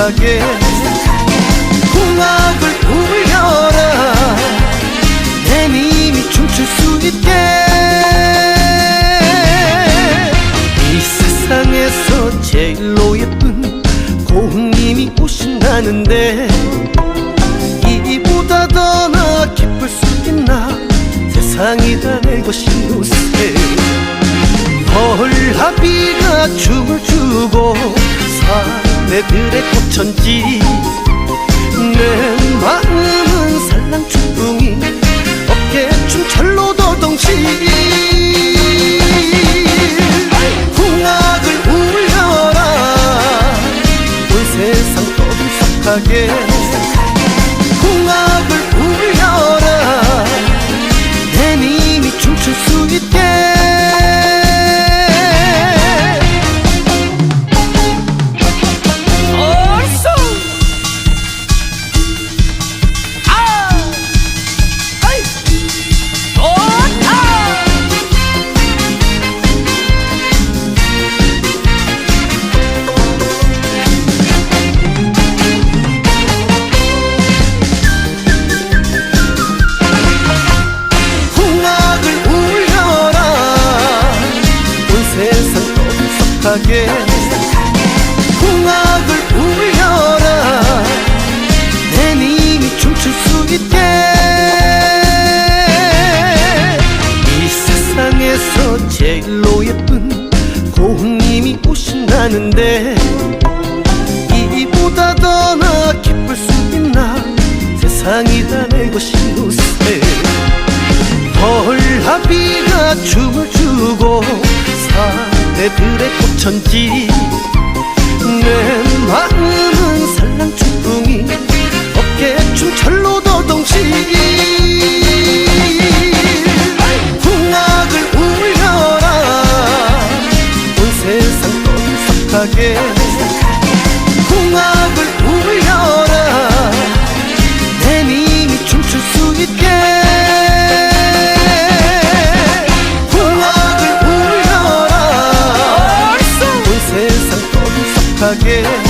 떠들썩하게 궁악을 울려라. 내 님이 춤출 수 있게. 이 세상에서 제일로 예쁜 고흥님이 오신다는데 이보다 더 나 기쁠 수 있나? 세상이 다 내 것이오세 벌하비가 춤을 추고 사내들의 꽃천지. 내 마음은 살랑춤풍이 어깨춤 철로도 동시 궁악을 울려라. 온 세상 떠들썩하게 이보다 더 나 기쁠 수 있나? 세상이 다 내 것이오세 벌하비가 춤을 추고 사내들의 꽃천지. 내 마음은 살랑춤풍이 어깨춤 철로도 동시 풍악을 울려라. 온 세상 떠들썩하게 풍